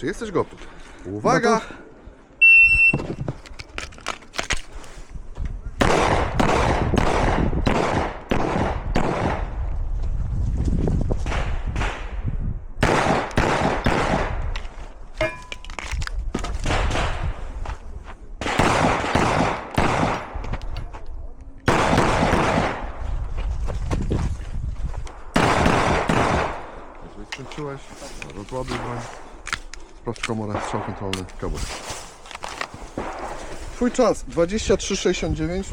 Czy jesteś gotów? Uwaga! Jeżeli skończyłeś, rozładuj broń. Sprawdź komorę, strzał kontrolny, kabel. Twój czas 23,69.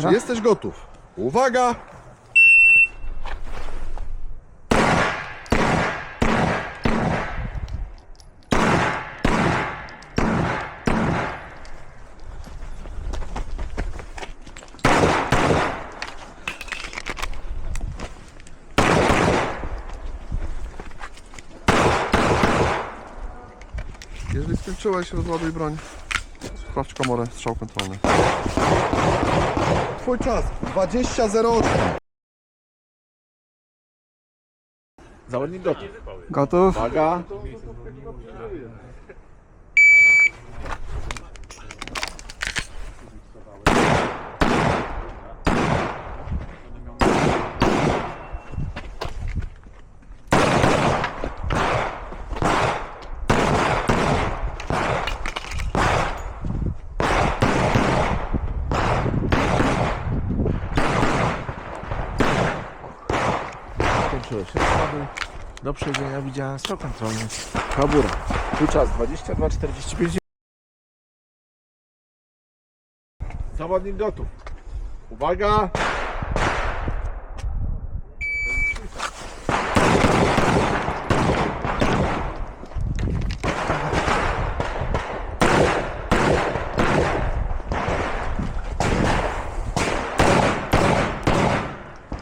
Czy jesteś gotów? Uwaga! Jeżeli skończyłeś, rozładuj broń. Sprawdź komorę, strzał kontrolny. Twój czas 20.08. Zawodnik gotów. Gotów? Uwaga. Skończyłeś. Rozładuj. Do przejrzenia widziałem strzał kontrolny. Kabura. Tu czas 22.45. Zawodnik gotów. Uwaga!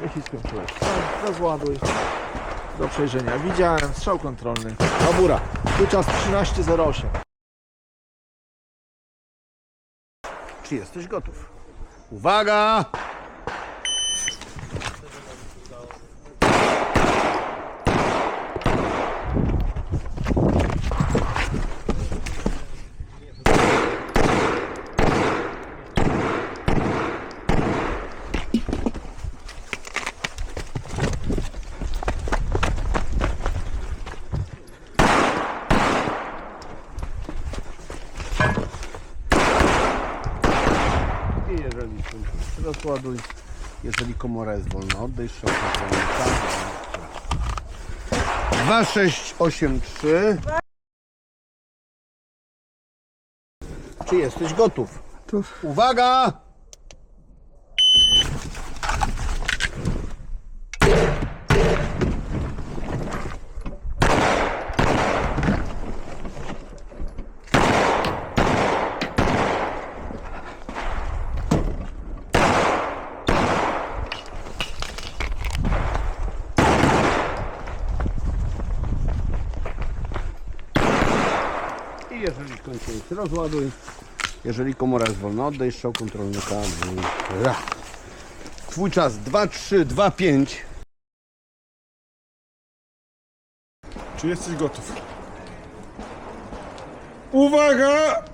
Jeśli skończyłeś, to rozładuj. Do przejrzenia widziałem, strzał kontrolny. Kabura. Tu czas 13.08. Czy jesteś gotów? Uwaga! Rozładuj. Jeżeli komora jest wolna, oddaj. Tak. 2683 Czy jesteś? Gotów. Uwaga! I jeżeli skończyłeś, rozładuj. Jeżeli komora jest wolna, oddaj strzał kontrolny. Twój czas 2, 3, 2, 5. Czy jesteś gotów? Uwaga!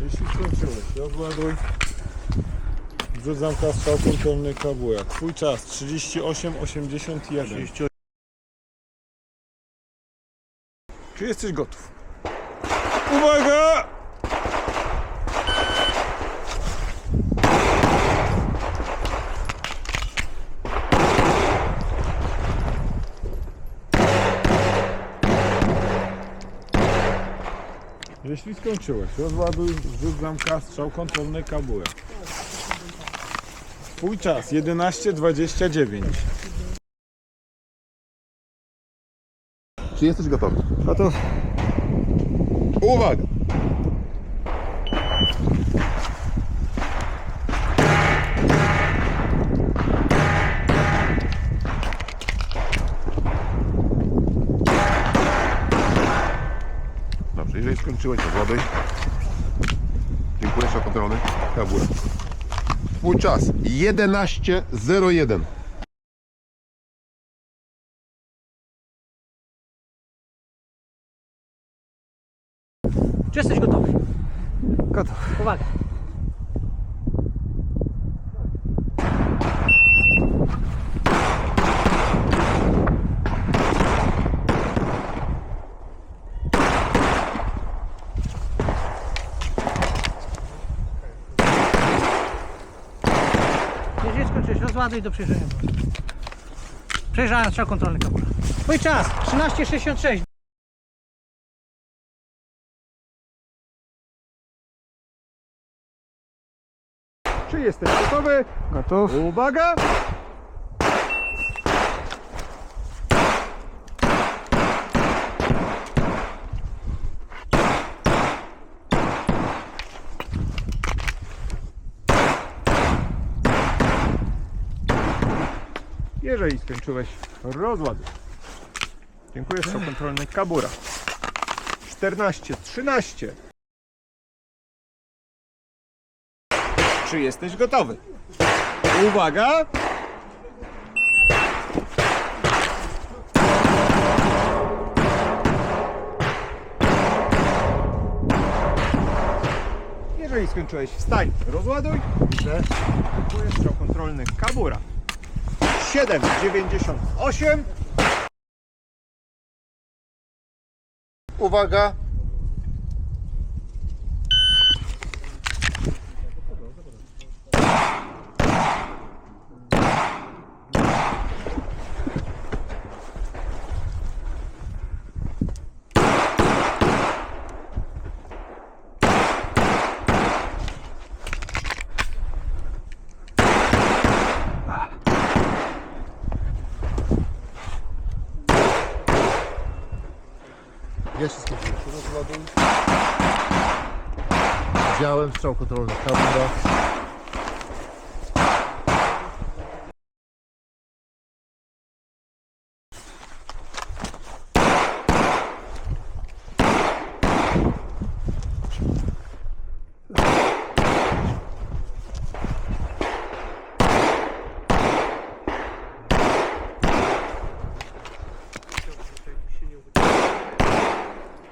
Jeśli rozładuj. Wrzucam strzał kontrolny kabuja. Twój czas 38,81. Czy jesteś gotów? Uwaga! Jeśli skończyłeś, rozładuj, wrzuć zamka, strzał kontrolny, kabura. Twój czas 11.29. Czy jesteś gotowy? Gotów. Uwaga! Jeżeli skończyłeś, to wody. Dziękuję za kontrolę. Kabura. Twój czas 11.01. Czy jesteś gotowy? Gotów. Uwaga. Skończysz, rozładuj do przejrzenia. Przejrzałem strzał kontrolny kabura. Twój czas 13.66. Czy jesteś gotowy? Gotów. Uwaga! Jeżeli skończyłeś, rozładuj. Dziękuję, strzał kontrolny Kabura. 14, 13. Czy jesteś gotowy? Uwaga! Jeżeli skończyłeś, wstań, rozładuj. Widzę. Jest strzał kontrolny Kabura. 7,98. Uwaga! Jeszcze skończyłem się rozładuj. Wziąłem strzał kontrolny kabura.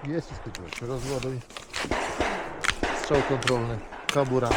Jeszcze skończyłem się rozładuj. Strzał kontrolny kabura.